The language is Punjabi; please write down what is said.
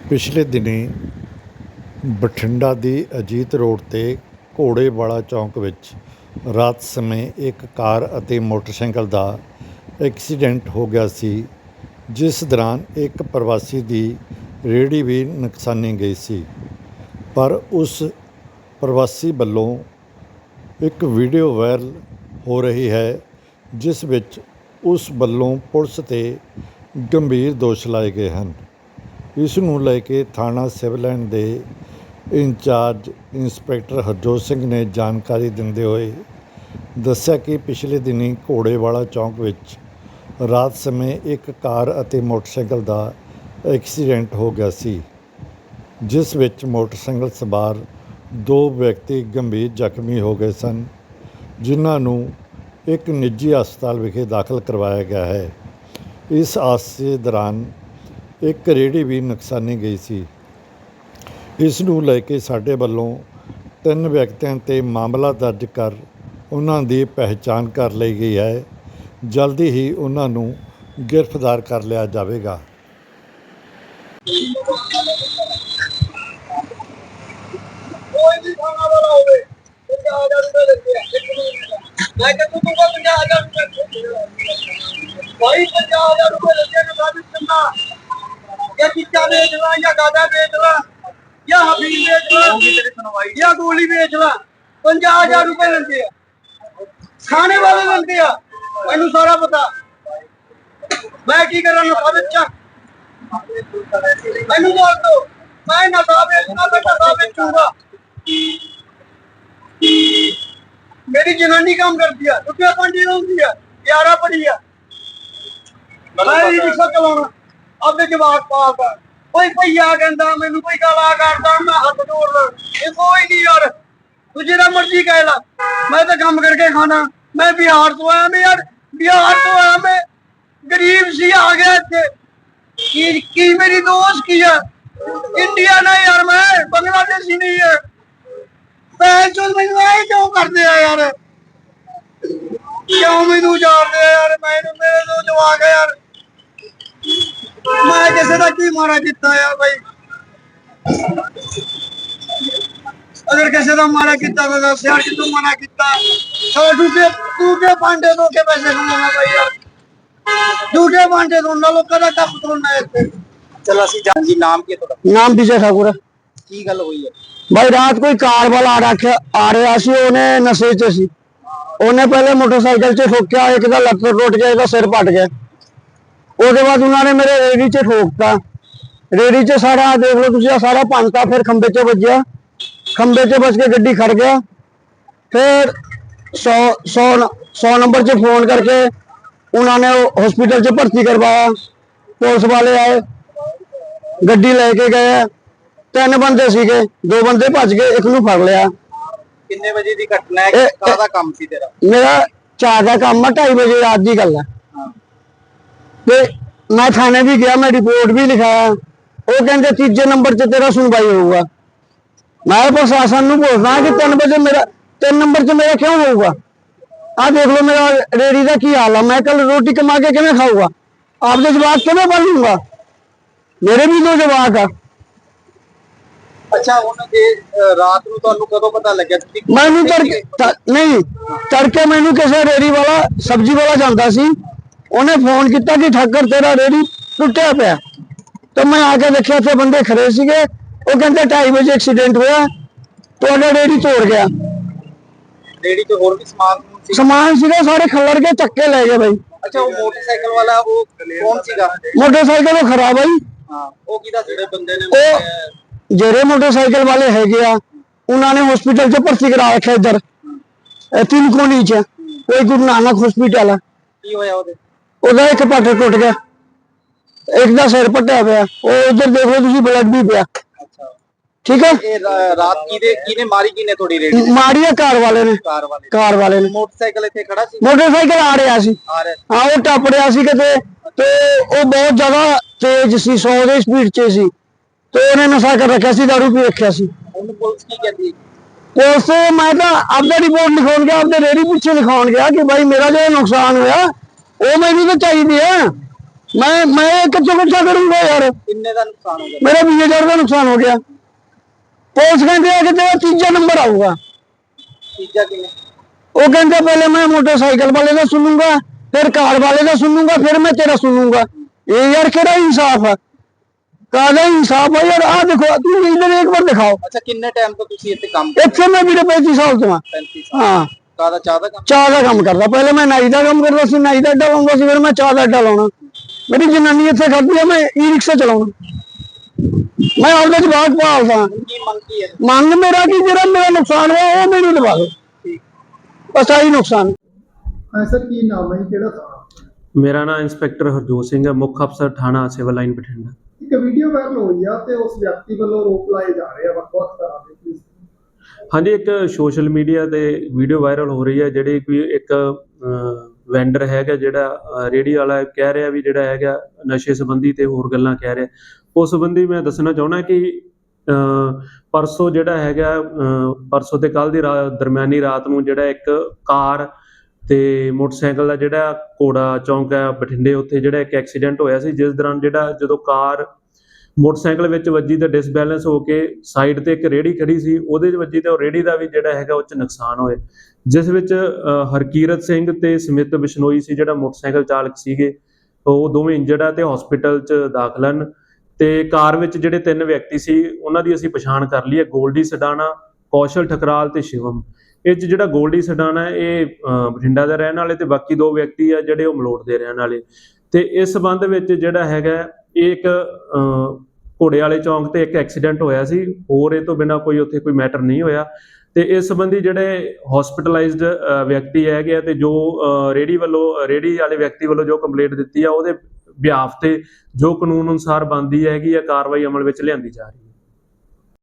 ਪਿਛਲੇ ਦਿਨੀਂ ਬਠਿੰਡਾ ਦੀ ਅਜੀਤ ਰੋਡ 'ਤੇ ਘੋੜੇ ਵਾਲਾ ਚੌਂਕ ਵਿੱਚ ਰਾਤ ਸਮੇਂ ਇੱਕ ਕਾਰ ਅਤੇ ਮੋਟਰਸਾਈਕਲ ਦਾ ਐਕਸੀਡੈਂਟ ਹੋ ਗਿਆ ਸੀ, ਜਿਸ ਦੌਰਾਨ ਇੱਕ ਪ੍ਰਵਾਸੀ ਦੀ ਰੇਹੜੀ ਵੀ ਨੁਕਸਾਨੀ ਗਈ ਸੀ। ਪਰ ਉਸ ਪ੍ਰਵਾਸੀ ਵੱਲੋਂ ਇੱਕ ਵੀਡੀਓ ਵਾਇਰਲ ਹੋ ਰਹੀ ਹੈ, ਜਿਸ ਵਿੱਚ ਉਸ ਵੱਲੋਂ ਪੁਲਿਸ 'ਤੇ ਗੰਭੀਰ ਦੋਸ਼ ਲਾਏ ਗਏ ਹਨ। ਇਸ ਨੂੰ ਲੈ ਕੇ ਥਾਣਾ ਸਿਵਲ ਲਾਈਨ ਦੇ in charge inspector Harjot Singh ਨੇ ਜਾਣਕਾਰੀ ਦਿੰਦੇ ਹੋਏ ਦੱਸਿਆ ਕਿ ਪਿਛਲੇ ਦਿਨੀ ਘੋੜੇਵਾਲਾ ਚੌਂਕ ਵਿੱਚ ਰਾਤ ਸਮੇਂ ਇੱਕ ਕਾਰ ਅਤੇ ਮੋਟਰਸਾਈਕਲ ਦਾ ਐਕਸੀਡੈਂਟ ਹੋ ਗਿਆ ਸੀ, ਜਿਸ ਵਿੱਚ ਮੋਟਰਸਾਈਕਲ ਸਵਾਰ ਦੋ ਵਿਅਕਤੀ ਗੰਭੀਰ ਜ਼ਖਮੀ ਹੋ ਗਏ ਸਨ, ਜਿਨ੍ਹਾਂ ਨੂੰ ਇੱਕ ਨਿੱਜੀ ਹਸਪਤਾਲ ਵਿਖੇ ਦਾਖਲ ਕਰਵਾਇਆ ਗਿਆ ਹੈ। ਇਸ ਹਾਦਸੇ ਦੌਰਾਨ ਇੱਕ ਰੇਹੜੀ ਵੀ ਨੁਕਸਾਨੀ ਗਈ ਸੀ। ਇਸ ਨੂੰ ਲੈ ਕੇ ਸਾਡੇ ਵੱਲੋਂ ਤਿੰਨ ਵਿਅਕਤੀਆਂ ਤੇ ਮਾਮਲਾ ਦਰਜ ਕਰ ਉਹਨਾਂ ਦੀ ਪਹਿਚਾਣ ਕਰ ਲਈ ਗਈ ਹੈ। ਜਲਦੀ ਹੀ ਉਹਨਾਂ ਨੂੰ ਗ੍ਰਿਫਤਾਰ ਕਰ ਲਿਆ ਜਾਵੇਗਾ। ਕੋਈ ਵੀ ਖਾਣਾ ਵਾਲਾ ਹੋਵੇ 50000 ਰੁਪਏ ਲੈਂਦੇ ਮੈਂ ਕਿ ਤੂੰ ਕੋ 50000 ਰੁਪਏ ਭਾਈ 50000 ਰੁਪਏ ਲੈਂਦੇ ਨੇ ਸਾਬਿਤ ਕਰਨਾ ਇਹ ਚੀਜ਼ਾਂ ਵੇਚ ਲਾ ਜਾਂ ਗਾਦਾ ਵੇਚ ਲਾ ਜਾਂ ਹਫੀਜ਼ ਵੇਚ ਲਾ ਜਾਂ ਗੋਲੀ ਵੇਚ ਲਾ 50000 ਰੁਪਏ ਲੈਂਦੇ ਆ। ਖਾਣੇ ਵਾਲੇ ਲੈਂਦੇ ਆ। ਮੈਨੂੰ ਸਾਰਾ ਪਤਾ। ਮੈਂ ਕੀ ਕਰਾਂ ਨਾ ਸਾਬਿਤ ਚੱਕ। ਮੈਨੂੰ ਬੋਲ ਦੋ ਮੈਂ ਨਸ਼ਾ ਵੇਚਣਾ ਤੇ ਨਸ਼ਾ ਵੇਚੂੰਗਾ। ਮੇਰੀ ਜਨਾਨੀ ਕੰਮ ਕਰਦੀ ਆ ਰੁਪਿਆ ਪੰਜੀ ਹੁੰਦੀ ਆ 11 ਪੜੀ ਆ। ਮੈਂ ਰਿਕਸ਼ਾ ਚਲਾਉਣਾ। ਆਪਦੇ ਜਵਾਬ ਪਾਲਦਾ ਕੋਈ ਭਈਆ ਕਹਿੰਦਾ, ਮੈਨੂੰ ਕੋਈ ਗਾਲਾਂ ਕੱਢਦਾ, ਮੈਂ ਹੱਥ ਜੋੜਦਾ ਇਹ ਕੋਈ ਨਹੀਂ ਯਾਰ। ਤੂੰ ਜਿਹੜਾ ਮਰਜ਼ੀ ਕਹਿ ਲਾ। ਮੈਂ ਤਾਂ ਕੰਮ ਕਰਕੇ ਖਾਣਾ। ਮੈਂ ਬਿਹਾਰ ਤੋਂ ਆਇਆ ਮੈਂ ਯਾਰ। ਬਿਹਾਰ ਤੋਂ ਆਇਆ ਮੈਂ। ਗਰੀਬ ਸੀ, ਆ ਗਿਆ ਇੱਥੇ। ਕੀ ਕੀ ਮੇਰੀ ਦੋਸਤ ਕੀ ਆ? ਇੰਡੀਆ ਨਾ ਯਾਰ ਮੈਂ, ਬੰਗਲਾਦੇਸ਼ੀ ਨਹੀਂ ਹੈ ਭੈਣ ਚੋਦ ਮੈਨੂੰ ਇਹ ਕਿਉਂ ਕਰਦੇ ਆ ਯਾਰ? ਕਿਉਂ ਮੈਨੂੰ ਜਾਣਦੇ ਆ ਯਾਰ? ਮੈਨੂੰ ਮੇਰੇ ਤੋਂ ਜਵਾਕ ਆ ਯਾਰ ਮੈਂ ਕਿਸੇ ਦਾ ਕੀ ਮਾਰਾ ਕੀਤਾ ਯਾਰ ਬਾਈ। ਅਗਰ ਕਿਸੇ ਦਾ ਮਾਰਾ ਕੀਤਾ ਤਾਂ ਯਾਰ ਕਿਤੋਂ ਮਨਾ ਕੀਤਾ। ਸੋ ਦੂਜੇ ਦੂਜੇ ਪਾਂਡੇ ਤੋਂ ਕੇ ਪੈਸੇ ਕਮਾਉਣਾ ਬਾਈ ਯਾਰ। ਦੂਜੇ ਪਾਂਡੇ ਤੋਂ ਨਾ ਲੋਕਾਂ ਦਾ ਕੰਮ ਤੋੜਨਾ ਇੱਥੇ। ਚਲੋ ਅਸੀਂ ਜਾਣ ਜੀ ਨਾਮ ਕੀ ਤੁਹਾਡਾ? ਨਾਮ ਵਿਜੇ ਠਾਕੁਰ ਕੀ ਗੱਲ ਹੋਈ ਹੈ? ਭਾਈ ਰਾਤ ਕੋਈ ਕਾਰ ਵਾਲਾ ਆ ਰੱਖਿਆ ਆ ਰਿਹਾ ਸੀ ਉਹਨੇ ਨਸ਼ੇ 'ਚ ਸੀ। ਉਹਨੇ ਪਹਿਲੇ ਮੋਟਰਸਾਈਕਲ 'ਚ ਠੋਕਿਆ ਇੱਕ ਦਾ ਲੱਤ ਟੁੱਟ ਗਿਆ ਇਹਦਾ ਸਿਰ ਪਟ ਗਿਆ। ਉਹਦੇ ਬਾਅਦ ਉਹਨਾਂ ਨੇ ਮੇਰੇ ਰੇੜੀ 'ਚ ਠੋਕਤਾ। ਰੇੜੀ 'ਚ ਸਾਰਾ ਦੇਖ ਲਓ ਤੁਸੀਂ ਆਹ ਸਾਰਾ ਭੰਨਤਾ ਫਿਰ ਖੰਬੇ 'ਚ ਵੱਜਿਆ। ਖੰਬੇ 'ਚ ਵੱਜ ਕੇ ਗੱਡੀ ਖੜ ਗਿਆ। ਫਿਰ 100 100 100 ਨੰਬਰ 'ਚ ਫੋਨ ਕਰਕੇ ਉਹਨਾਂ ਨੇ ਹਸਪੀਟਲ 'ਚ ਭਰਤੀ ਕਰਵਾਇਆ। ਪੁਲਿਸ ਵਾਲੇ ਆਏ। ਗੱਡੀ ਲੈ ਕੇ ਗਏ। ਤਿੰਨ ਬੰਦੇ ਸੀਗੇ। ਦੋ ਬੰਦੇ ਭੱਜ ਗਏ ਇੱਕ ਨੂੰ ਫੜ ਲਿਆ। ਕਿੰਨੇ ਵਜੇ ਦੀ ਘਟਨਾ ਹੈ? ਇਹ- ਕਾਹਦਾ ਕੰਮ ਸੀ ਤੇਰਾ? ਮੇਰਾ ਚਾਰ ਦਾ ਕੰਮ ਆ 2:30 ਵਜੇ ਰਾਤ ਦੀ ਗੱਲ ਹੈ। ਤੇ ਮੈਂ ਥਾਣੇ ਵੀ ਗਿਆ ਮੈਂ ਰਿਪੋਰਟ ਵੀ ਲਿਖਾਇਆ। ਉਹ ਕਹਿੰਦੇ ਤੀਜੇ ਨੰਬਰ 'ਚ ਤੇਰਾ ਸੁਣਵਾਈ ਹੋਊਗਾ। ਮੈਂ ਪ੍ਰਸ਼ਾਸਨ ਨੂੰ ਪੁੱਛਦਾ ਕਿ 3 ਵਜੇ ਮੇਰਾ 3 ਨੰਬਰ 'ਚ ਮੇਰਾ ਕਿਉਂ ਹੋਊਗਾ? ਆਹ ਦੇਖ ਲਓ ਮੇਰਾ ਰੇੜੀ ਦਾ ਕੀ ਹਾਲ ਆ। ਮੈਂ ਕੱਲ ਰੋਟੀ ਕਮਾ ਕੇ ਕਿਵੇਂ ਖਾਊਗਾ? ਆਪਦੇ ਜਵਾਕ ਕਿਵੇਂ ਪਾਲੂੰਗਾ ਮੇਰੇ ਵੀ ਦੋ ਜਵਾਕ ਆ। ਅੱਛਾ ਉਹਨਾਂ ਦੇ ਰਾਤ ਨੂੰ ਤੁਹਾਨੂੰ ਕਦੋਂ ਪਤਾ ਲੱਗਿਆ ਮੈਨੂੰ ਤੜਕੇ ਨਹੀਂ ਤੜਕੇ ਮੈਨੂੰ ਕਿਸੇ ਰੇੜੀ ਵਾਲਾ ਸਬਜ਼ੀ ਵਾਲਾ ਜਾਂਦਾ ਸੀ। ਉਹਨੇ ਫੋਨ ਕੀਤਾ ਕਿ ਠੱਕਰ ਤੇਰਾ ਰੇੜੀ ਟੁੱਟਿਆ ਪਿਆ। ਤੇ ਮੈਂ ਆ ਕੇ ਦੇਖਿਆ ਤੇ ਬੰਦੇ ਖੜੇ ਸੀਗੇ ਉਹ ਕਹਿੰਦੇ 2:30 ਵਜੇ ਐਕਸੀਡੈਂਟ ਹੋਇਆ ਤੁਹਾਡਾ ਰੇੜੀ ਤੋੜ ਗਿਆ ਰੇੜੀ ਤੇ ਹੋਰ ਵੀ ਸਮਾਨ ਸਮੂਨ ਸੀ ਸਮਾਨ ਸੀਗਾ ਸਾਰੇ ਖੱਲਰ ਕੇ ਚੱਕੇ ਲੈ ਗਏ ਬਾਈ ਅੱਛਾ ਉਹ ਮੋਟਰਸਾਈਕਲ ਵਾਲਾ ਉਹ ਕੌਣ ਸੀਗਾ ਮੋਟਰਸਾਈਕਲ ਉਹ ਖਰਾਬ ਆਈ ਹਾਂ ਉਹ ਕਿਹਦਾ ਜਿਹੜੇ ਬੰਦੇ ਨੇ ਉਹ ਜਿਹੜੇ ਮੋਟਰਸਾਈਕਲ ਵਾਲੇ ਹੈਗੇ ਆ ਉਹਨਾਂ ਨੇ ਹਸਪੀਟਲ 'ਚ ਭਰਤੀ ਕਰਾ ਰੱਖਿਆ ਇੱਧਰ ਇਹ ਤਿੰਨ ਕੋਣੀ 'ਚ ਕੋਈ ਗੁਰੂ ਨਾਨਕ ਹਸਪੀਟਲ ਆ ਕੀ ਹੋਇਆ ਉਹਦੇ ਉਹਦਾ ਇੱਕ ਪੱਟ ਟੁੱਟ ਗਿਆ ਇੱਕ ਦਾ ਸਿਰ ਪੱਟਿਆ ਪਿਆ ਉਹ ਉਧਰ ਦੇਖੋ ਤੁਸੀਂ ਬਲੱਡ ਵੀ ਪਿਆ। ਠੀਕ ਹੈ? ਇਹ ਰਾ- ਰਾਤ ਕਿਹਦੇ ਕਿਹਨੇ ਮਾਰੀ ਕਿਹਨੇ ਤੁਹਾਡੀ ਰੇੜੀ ਮਾਰੀ ਆ ਕਾਰ ਵਾਲੇ ਨੇ। ਕਾਰ ਵਾਲੇ। ਕਾਰ ਵਾਲੇ ਨੇ। ਮੋਟਰਸਾਈਕਲ ਇੱਥੇ ਖੜਾ ਸੀ? ਮੋਟਰਸਾਈਕਲ ਆ ਰਿਹਾ ਸੀ। ਆ ਰਿਹਾ ਸੀ। ਹਾਂ ਉਹ ਟੱਪ ਰਿਹਾ ਸੀ ਕਿਤੇ ਤੇ ਉਹ ਬਹੁਤ ਜ਼ਿਆਦਾ ਤੇਜ਼ ਸੀ 100 ਦੀ ਸਪੀਡ 'ਚ ਸੀ। ਤੇ ਉਹਨੇ ਨਸ਼ਾ ਕਰ ਰੱਖਿਆ ਸੀ ਦਾਰੂ ਪੀ ਰੱਖਿਆ ਸੀ। ਉਹਨੂੰ ਪੁਲਿਸ ਕੀ ਕਹਿੰਦੀ? ਉਸ ਮੈਂ ਤਾਂ ਆਪਦਾ ਰਿਪੋਰਟ ਲਿਖਾਉਣ ਗਿਆ ਆਪਦੇ ਰੇੜੀ ਪਿੱਛੇ ਲਿਖਾਉਣ ਗਿਆ ਕਿ ਭਾਈ ਮੇਰਾ ਜਿਹੜਾ ਨੁਕਸਾਨ ਹੋਇਆ ਉਹ ਮੈਨੂੰ ਤਾਂ ਚਾਹੀਦੀ ਹੈ ਮੈਂ ਮੈਂ ਕਿੱਥੋਂ ਕਿੱਥਾ ਕਰੂੰਗਾ ਯਾਰ ਕਿੰਨੇ ਦਾ ਨੁਕਸਾਨ ਹੋ ਗਿਆ ਮੇਰਾ 20000 ਦਾ ਨੁਕਸਾਨ ਹੋ ਗਿਆ ਪੁਲਿਸ ਕਹਿੰਦੇ ਆ ਕਿ ਤੇਰਾ ਤੀਜਾ ਨੰਬਰ ਆਊਗਾ ਤੀਜਾ ਕਿੰਨੇ ਉਹ ਕਹਿੰਦੇ ਪਹਿਲੇ ਮੈਂ ਮੋਟਰਸਾਈਕਲ ਵਾਲੇ ਦਾ ਸੁਣੂੰਗਾ ਫਿਰ ਕਾਰ ਵਾਲੇ ਦਾ ਸੁਣੂੰਗਾ ਫਿਰ ਮੈਂ ਤੇਰਾ ਸੁਣੂੰਗਾ ਇਹ ਯਾਰ ਕਿਹੜਾ ਇਨਸਾਫ ਹੈ ਕਾਹਦਾ ਇਨਸਾਫ ਹੈ ਯਾਰ ਆਹ ਦੇਖੋ ਤੂੰ ਇਧਰ ਇੱਕ ਵਾਰ ਦਿਖਾਓ ਅੱਛਾ ਕਿੰਨੇ ਟਾਈਮ ਤੋਂ ਤੁਸੀਂ ਇੱਥੇ ਕੰਮ ਇੱਥੇ ਮੈਂ ਵੀਰੇ 35 ਸਾਲ ਤੋਂ ਆ 35 ਸਾਲ ਹਾਂ ਕਾਹਦਾ ਚਾਹ ਦਾ ਕੰਮ ਚਾਹ ਦਾ ਕੰਮ ਕਰਦਾ ਪਹਿਲੇ ਮੈਂ ਨਾਈ ਦਾ ਕੰਮ ਕਰਦਾ ਸੀ ਨਾਈ ਦਾ ਅੱਡਾ ਲਾਉਂਦਾ ਸੀ ਫਿਰ ਮੈਂ ਚਾਹ ਦਾ ਅੱਡਾ ਲਾਉਣਾ ਮੇਰੀ ਜਨਾਨੀ ਇੱਥੇ ਕਰਦੀ ਆ ਮੈਂ ਈ ਰਿਕਸ਼ਾ ਚਲਾਉਣਾ। ਮੈਂ ਆਪਦਾ ਜਵਾਕ ਪਾਲਦਾ ਕੀ ਮੰਗ ਕੀ ਹੈ ਮੰਗ ਮੇਰਾ ਕਿ ਜਿਹੜਾ ਮੇਰਾ ਨੁਕਸਾਨ ਹੋਇਆ ਉਹ ਮੈਨੂੰ ਦਵਾ ਦਿਓ। ਬਸ ਆਹੀ ਨੁਕਸਾਨ। ਹਾਂ ਸਰ ਕੀ ਨਾਮ ਹੈ ਜੀ? ਕਿਹੜਾ ਥਾਣਾ? ਮੇਰਾ ਨਾਮ ਇੰਸਪੈਕਟਰ ਹਰਜੋਤ ਸਿੰਘ ਹੈ ਮੁੱਖ ਅਫਸਰ ਥਾਣਾ ਸਿਵਲ ਲਾਈਨ ਬਠਿੰਡਾ। ਇੱਕ ਵੀਡੀਓ ਵਾਇਰਲ ਹੋਈ ਆ ਤੇ ਉਸ ਵਿਅਕਤੀ ਵੱਲੋਂ ਰੋਪ ਲਾਏ ਜਾ ਰਹੇ ਆ ਵੱਖ-ਵੱਖ ਤਰ੍ਹਾਂ ਦੇ ਪੁਲਿਸ ਹਾਂਜੀ ਇੱਕ ਸੋਸ਼ਲ ਮੀਡੀਆ ਤੇ ਵੀਡੀਓ ਵਾਇਰਲ ਹੋ ਰਹੀ ਹੈ ਜਿਹੜੀ ਕੋਈ ਇੱਕ ਵੈਂਡਰ ਹੈਗਾ ਜਿਹੜਾ ਰੇੜੀ ਵਾਲਾ ਕਹਿ ਰਿਹਾ ਵੀ ਜਿਹੜਾ ਹੈਗਾ ਨਸ਼ੇ ਸੰਬੰਧੀ ਤੇ ਹੋਰ ਗੱਲਾਂ ਕਹਿ ਰਿਹਾ। ਉਸ ਸੰਬੰਧੀ ਮੈਂ ਦੱਸਣਾ ਚਾਹੁੰਦਾ ਕਿ ਅਹ, ਪਰਸੋਂ ਜਿਹੜਾ ਹੈਗਾ ਅਹ, ਪਰਸੋਂ ਤੇ ਕੱਲ ਦੀ ਰਾਤ ਦਰਮਿਆਨੀ ਰਾਤ ਨੂੰ ਜਿਹੜਾ ਇੱਕ ਕਾਰ ਤੇ ਮੋਟਰਸਾਈਕਲ ਦਾ ਜਿਹੜਾ ਕੋੜਾ ਚੌਂਕ ਹੈ ਬਠਿੰਡੇ ਉੱਥੇ ਜਿਹੜਾ ਇੱਕ ਐਕਸੀਡੈਂਟ ਹੋਇਆ ਸੀ ਜਿਸ ਦੌਰਾਨ ਜਿਹੜਾ ਜਦੋਂ ਕਾਰ ਮੋਟਰਸਾਈਕਲ ਵਿੱਚ ਵੱਜੀ ਤਾਂ ਡਿਸਬੈਲੈਂਸ ਹੋ ਕੇ ਸਾਈਡ ਤੇ ਇੱਕ ਰੇੜੀ ਖੜੀ ਸੀ, ਉਹਦੇ 'ਚ ਵੱਜੀ ਤਾਂ ਉਹ ਰੇੜੀ ਦਾ ਵੀ ਜਿਹੜਾ ਹੈਗਾ ਉਹ 'ਚ ਨੁਕਸਾਨ ਹੋਇਆ। ਜਿਸ ਵਿੱਚ ਹਰਕੀਰਤ ਸਿੰਘ ਤੇ ਸਮਿਤ ਬਿਸ਼ਨੋਈ ਸੀ ਜਿਹੜਾ ਮੋਟਰਸਾਈਕਲ ਚਾਲਕ ਸੀਗੇ, ਉਹ ਦੋਵੇਂ ਇੰਜਰਡ ਆ ਤੇ ਹਸਪੀਟਲ 'ਚ ਦਾਖਲ ਹਨ ਤੇ ਕਾਰ ਵਿੱਚ ਜਿਹੜੇ ਤਿੰਨ ਵਿਅਕਤੀ ਸੀ, ਉਹਨਾਂ ਦੀ ਅਸੀਂ ਪਛਾਣ ਕਰ ਲਈ ਹੈ ਗੋਲਡੀ ਸਡਾਣਾ, ਕੌਸ਼ਲ ਠਕਰਾਲ ਤੇ ਸ਼ਿਵਮ। ਇਹ 'ਚ ਜਿਹੜਾ ਗੋਲਡੀ ਸਡਾਣਾ, ਇਹ ਬਠਿੰਡਾ ਦਾ ਰਹਿਣ ਵਾਲੇ ਤੇ ਬਾਕੀ ਦੋ ਵਿਅਕਤੀ ਆ ਜਿਹੜੇ ਉਹ ਮਲੋਟ ਦੇ ਰਹਿਣ ਵਾਲੇ। ਤੇ ਇਸ ਸੰਬੰਧ ਵਿੱਚ ਜਿਹੜਾ ਹੈਗਾ ਇਹ ਇੱਕ ਘੋੜੇ ਵਾਲੇ ਚੌਂਕ ਤੇ ਇੱਕ ਐਕਸੀਡੈਂਟ ਹੋਇਆ ਸੀ। ਹੋਰ ਇਹ ਤੋਂ ਬਿਨਾ ਕੋਈ ਉੱਥੇ ਕੋਈ ਮੈਟਰ ਨਹੀਂ ਹੋਇਆ। ਤੇ ਇਸ ਸੰਬੰਧੀ ਜਿਹੜੇ ਹਸਪੀਟਲਾਈਜ਼ਡ ਵਿਅਕਤੀ ਹੈਗੇ ਆ ਤੇ ਜੋ ਅ, ਰੇੜੀ ਵੱਲੋਂ ਰੇੜੀ ਵਾਲੇ ਵਿਅਕਤੀ ਵੱਲੋਂ ਜੋ ਕੰਪਲੇਂਟ ਦਿੱਤੀ ਆ ਉਹਦੇ ਬਿਆਫ ਤੇ ਜੋ ਕਾਨੂੰਨ ਅਨੁਸਾਰ ਬਣਦੀ ਹੈਗੀ ਆ ਕਾਰਵਾਈ ਅਮਲ ਵਿੱਚ ਲਿਆਂਦੀ ਜਾ ਰਹੀ ਹੈ।